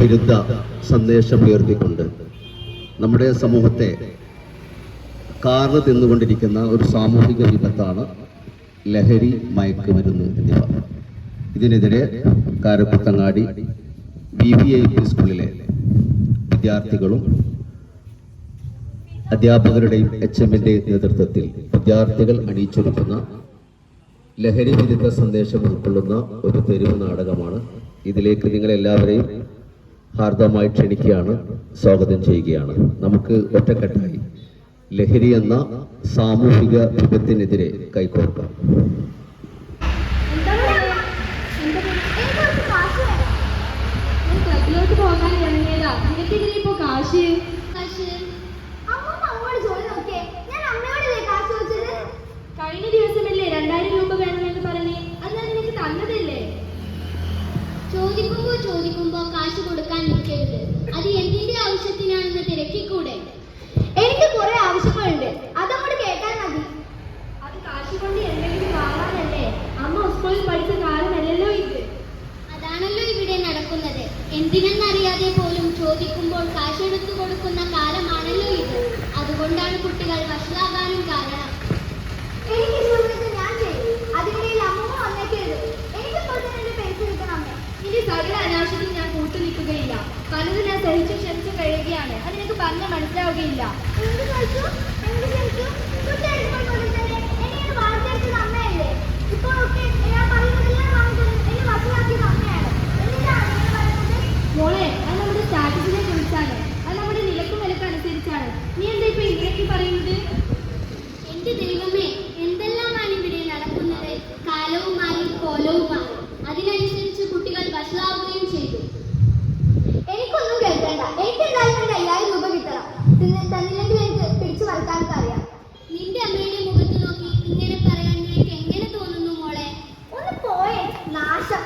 വിരുദ്ധ സന്ദേശം ഉയർത്തിക്കൊണ്ട് നമ്മുടെ സമൂഹത്തെ കാർന്ന് തിന്നുകൊണ്ടിരിക്കുന്ന ഒരു സാമൂഹിക വിപത്താണ് ലഹരി മയക്കുമരുന്ന് എന്നിവ ഇതിനെതിരെ Karakkuthangadi B V I P സ്കൂളിലെ വിദ്യാർത്ഥികളും അധ്യാപകരുടെയും എച്ച് എമ്മിന്റെയും നേതൃത്വത്തിൽ വിദ്യാർത്ഥികൾ അണിയിച്ചൊരുക്കുന്ന ലഹരി വിരുദ്ധ സന്ദേശം ഉൾക്കൊള്ളുന്ന ഒരു തെരുവ് നാടകമാണ്. ഇതിലേക്ക് നിങ്ങളെല്ലാവരെയും ഹാർദമായി ക്ഷണിക്കുകയാണ് സ്വാഗതം ചെയ്യുകയാണ്. നമുക്ക് ഒറ്റക്കെട്ടായി ലഹരി എന്ന സാമൂഹിക വിപത്തിനെതിരെ കൈകോർക്കാം. ക്ലബിലോട്ട് പോകാൻ ഇറങ്ങിയതാ. നിനക്കെതിരെ ഇപ്പോ കാശ്. ചോദിക്കുമ്പോ കാശ് കൊടുക്കാൻ നിൽക്കരുത്. അത് എന്തിന്റെ ആവശ്യത്തിനാണെന്ന് തിരക്കിക്കൂടെ? എനിക്ക് കുറെ ആവശ്യങ്ങളുണ്ട്. അതങ്ങോട്ട് കേട്ടാൽ മതി. അത് കാശ് കൊണ്ട് എന്തെങ്കിലും വാങ്ങാനല്ലേ? അമ്മ സ്കൂളിൽ പഠിച്ച കാലമല്ലല്ലോ ഇത്. അതാണല്ലോ ഇവിടെ നടക്കുന്നത്. എന്തിനെന്നറിയാതെ പോലും ചോദിക്കുമ്പോൾ കാശെടുത്തു കൊടുക്കുന്ന കാലമാണല്ലോ ഇത്. അതുകൊണ്ടാണ് കുട്ടികൾ വഷളാകാനും കാരണം. സകല അനാശത്തിൽ ഞാൻ കൂട്ടു നിൽക്കുകയില്ല. പലതും ഞാൻ സഹിച്ചു ക്ഷമിച്ചു കഴിയുകയാണ് അത് നിനക്ക് പറഞ്ഞാൽ മനസ്സിലാവുകയില്ല. 拿下